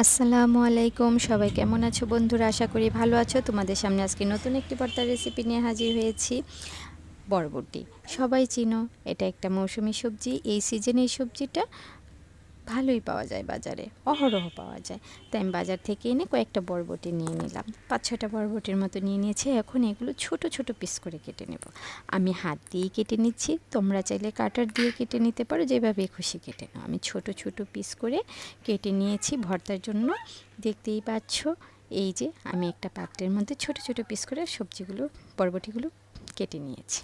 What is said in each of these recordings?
আসসালামু আলাইকুম। সবাই কেমন আছো বন্ধুরা? আশা করি ভালো আছো। তোমাদের সামনে আজকে নতুন একটি ভর্তার রেসিপি নিয়ে হাজির হয়েছি। বরবটি। সবাই চিনো, এটা একটা মৌসুমি সবজি। এই সিজনে এই সবজিটা ভালোই পাওয়া যায় বাজারে, অহরহ পাওয়া যায়। তাই আমি বাজার থেকে এনে কয়েকটা বরবটি নিয়ে নিলাম। পাঁচ ছটা বরবটির মতো নিয়ে নিয়েছি, এখন এগুলো ছোট ছোট পিস করে কেটে নেব। আমি হাত দিয়েই কেটে নিচ্ছি, তোমরা চাইলে কাটার দিয়ে কেটে নিতে পারো, যেভাবে খুশি কেটে নাও। আমি ছোট ছোট পিস করে কেটে নিয়েছি ভর্তার জন্য। দেখতেই পাচ্ছ, এই যে আমি একটা পাত্রের মধ্যে ছোট ছোট পিস করে সবজিগুলো, বরবটিগুলো কেটে নিয়েছি।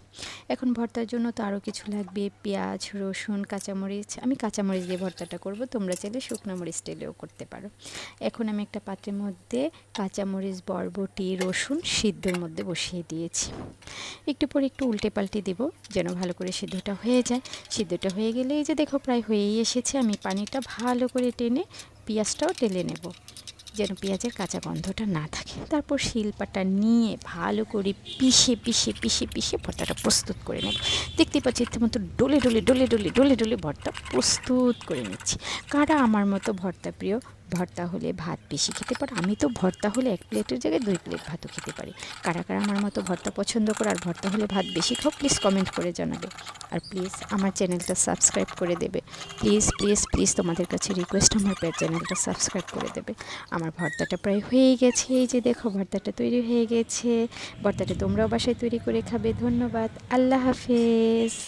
এখন ভর্তার জন্য তো আরও কিছু লাগবে, পেঁয়াজ, রসুন, কাঁচামরিচ। আমি কাঁচামরিচ দিয়ে ভর্তাটা করব, তোমরা চাইলে শুকনো মরিচ তেলেও করতে পারো। এখন আমি একটা পাত্রের মধ্যে কাঁচামরিচ, বরবটি, রসুন সিদ্ধর মধ্যে বসিয়ে দিয়েছি। একটু পরে একটু উল্টে পাল্টে দেবো, যেন ভালো করে সিদ্ধটা হয়ে যায়। সিদ্ধটা হয়ে গেলে এই যে দেখো, প্রায় হয়েই এসেছে। আমি পানিটা ভালো করে টেনে পেঁয়াজটাও টেলে নেব। যেন পেঁয়াজের কাঁচা গন্ধটা না থাকে। তারপর শিল্পাটা নিয়ে ভালো করে পিষে পিষে পিষে পিষে ভর্তাটা প্রস্তুত করে নেব। দেখতে পাচ্ছি এর মতো ডলে ডলে ডলে ডলে, ডোলে ডলে ভর্তা প্রস্তুত করে নিচ্ছি। কারা আমার মতো ভর্তা প্রিয় ভর্তা হলে ভাত বেশি খেতে পারো। আমি তো ভর্তা হলে এক প্লেটের জায়গায় দুই প্লেট ভাতও খেতে পারি। কারা কারা আমার মতো ভর্তা পছন্দ করে আর ভর্তা হলে ভাত বেশি খাও প্লিজ কমেন্ট করে জানাবে। আর প্লিজ আমার চ্যানেলটা সাবস্ক্রাইব করে দেবে। প্লিজ প্লিজ প্লিজ তোমাদের কাছে রিকোয়েস্ট আমার চ্যানেলটা সাবস্ক্রাইব করে দেবে। আমার ভর্তাটা প্রায় হয়ে গেছে। এই যে দেখো, ভর্তাটা তৈরি হয়ে গেছে। ভর্তাটা তোমরাও বাসায় তৈরি করে খাবে। ধন্যবাদ। আল্লাহ হাফেজ।